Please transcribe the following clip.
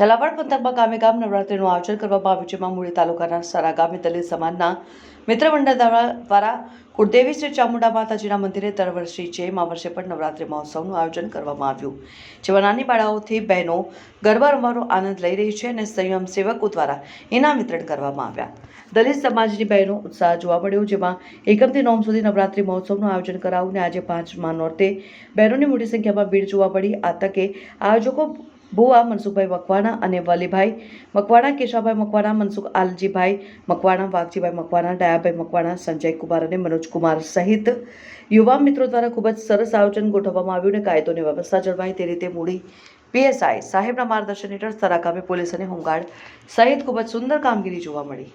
ઝાલાવાડ પંથકમાં ગામે ગામ નવરાત્રિનું આયોજન કરવામાં આવ્યું, જેમાં મૂળી તાલુકાના સારા ગામે દલિત સમાજના મિત્ર મંડળ દ્વારા કુળદેવી શ્રી ચામુંડા માતાજીના મંદિરે દર વર્ષે જેમ આ વર્ષે પણ નવરાત્રિ મહોત્સવનું આયોજન કરવામાં આવ્યું. જેમાં નાની બાળાઓથી બહેનો ગરબા રમવાનો આનંદ લઈ રહી છે અને સંયમ સેવકો દ્વારા ઇનામ વિતરણ કરવામાં આવ્યા. દલિત સમાજની બહેનો ઉત્સાહ જોવા મળ્યો, જેમાં એકમથી નોમ સુધી નવરાત્રિ મહોત્સવનું આયોજન કરાવ્યું અને આજે પાંચમા નોરતે બહેનોની મોટી સંખ્યામાં ભીડ જોવા મળી. આ તકે આયોજકો ભુવા મનસુખભાઈ મકવાણા અને વલીભાઈ મકવાણા, કેશવભાઈ મકવાણા, મનસુખ આલજીભાઈ મકવાણા, વાઘજીભાઈ મકવાણા, ડાયાભાઈ મકવાણા, સંજય કુમાર અને મનોજકુમાર સહિત યુવા મિત્રો દ્વારા ખૂબ જ સરસ આયોજન ગોઠવવામાં આવ્યું અને કાયદોની વ્યવસ્થા જળવાય તે રીતે મૂડી પીએસઆઈ સાહેબના માર્ગદર્શન હેઠળ સરાકામે પોલીસ અને હોમગાર્ડ સહિત ખૂબ જ સુંદર કામગીરી જોવા મળી.